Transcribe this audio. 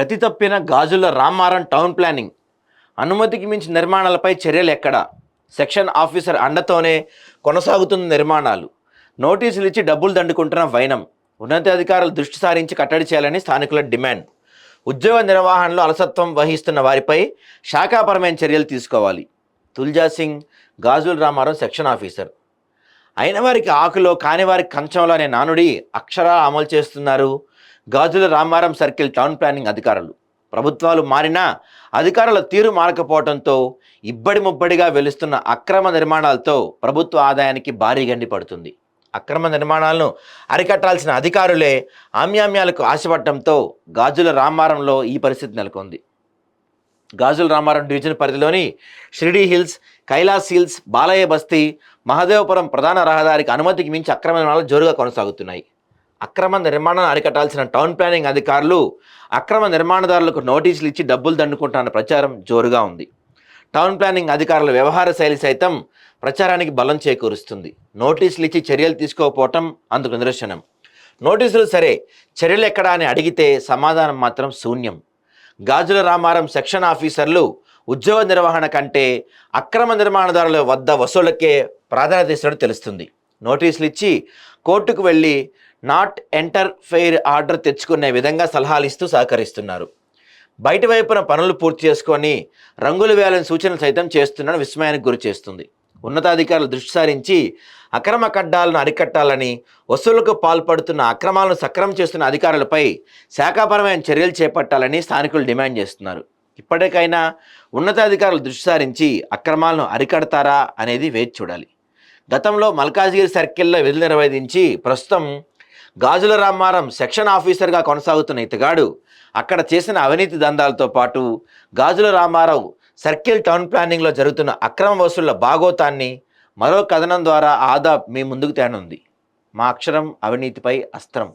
గతి తప్పిన గాజుల Ramaram town planning. అనుమతికి మించి నిర్మాణాలపై చర్యలు ఎక్కడ? సెక్షన్ ఆఫీసర్ అండతోనే కొనసాగుతున్న నిర్మాణాలు. నోటీసులు ఇచ్చి డబ్బులు దండుకుంటున్న వైనం. ఉన్నతాధికారులు దృష్టి సారించి కట్టడి చేయాలని స్థానికుల డిమాండ్. ఉద్యోగ నిర్వహణలో అలసత్వం వహిస్తున్న వారిపై శాఖాపరమైన చర్యలు తీసుకోవాలి. Tulja Singh Gajula Ramaram section officer. అయిన వారికి ఆకులో కాని వారికి కంచంలో అనే నానుడి అక్షరాలు అమలు చేస్తున్నారు. Gajula Ramaram circle town planning అధికారులు. ప్రభుత్వాలు మారినా అధికారుల తీరు మారకపోవడంతో ఇబ్బడి ముబ్బడిగా వెలుస్తున్న అక్రమ నిర్మాణాలతో ప్రభుత్వ ఆదాయానికి భారీ గండి పడుతుంది. అక్రమ నిర్మాణాలను అరికట్టాల్సిన అధికారులే ఆమ్యామ్యాలకు ఆశపడటంతో గాజుల రామారంలో ఈ పరిస్థితి నెలకొంది. గాజుల రామారం డివిజన్ పరిధిలోని షిరిడీ హిల్స్ కైలాస్ హిల్స్ బాలయ్య బస్తీ మహదేవపురం ప్రధాన రహదారికి అనుమతికి మించి అక్రమ నిర్మాణాలు జోరుగా కొనసాగుతున్నాయి. అక్రమ నిర్మాణాన్ని అరికట్టాల్సిన టౌన్ ప్లానింగ్ అధికారులు అక్రమ నిర్మాణదారులకు నోటీసులు ఇచ్చి డబ్బులు దండుకుంటున్న ప్రచారం జోరుగా ఉంది. టౌన్ ప్లానింగ్ అధికారుల వ్యవహార శైలి సైతం ప్రచారానికి బలం చేకూరుస్తుంది. నోటీసులు ఇచ్చి చర్యలు తీసుకోకపోవటం అందుకు నిదర్శనం. నోటీసులు సరే చర్యలు ఎక్కడా అని అడిగితే సమాధానం మాత్రం శూన్యం. గాజుల రామారం సెక్షన్ ఆఫీసర్లు ఉద్యోగ నిర్వహణ కంటే అక్రమ నిర్మాణదారుల వద్ద వసూళ్ళకే ప్రాధాన్యత ఇస్తున్నట్టు తెలుస్తుంది. నోటీసులు ఇచ్చి కోర్టుకు వెళ్ళి నాట్ ఎంటర్ ఫెయిర్ ఆర్డర్ తెచ్చుకునే విధంగా సలహాలు ఇస్తూ సహకరిస్తున్నారు. బయట వైపున పనులు పూర్తి చేసుకొని రంగులు వేయాలని సూచనలు సైతం చేస్తున్న విస్మయానికి గురి చేస్తుంది. ఉన్నతాధికారులు దృష్టి సారించి అక్రమ కడ్డాలను అరికట్టాలని వసూళ్ళకు పాల్పడుతున్న అక్రమాలను సక్రమం చేస్తున్న అధికారులపై శాఖాపరమైన చర్యలు చేపట్టాలని స్థానికులు డిమాండ్ చేస్తున్నారు. ఇప్పటికైనా ఉన్నతాధికారులు దృష్టి సారించి అక్రమాలను అరికడతారా అనేది వేచి చూడాలి. గతంలో మల్కాజ్గిరి సర్కిల్లో విధులు నిర్వహించి ప్రస్తుతం గాజుల రామారం సెక్షన్ ఆఫీసర్గా కొనసాగుతున్న ఇతగాడు. అక్కడ చేసిన అవినీతి దందాలతో పాటు గాజుల రామారావు సర్కిల్ టౌన్ ప్లానింగ్లో జరుగుతున్న అక్రమ వసూళ్ళ భాగోతాన్ని మరో కథనం ద్వారా ఆదా మీ ముందుకు తేనుంది. మా అక్షరం అవినీతిపై అస్త్రం.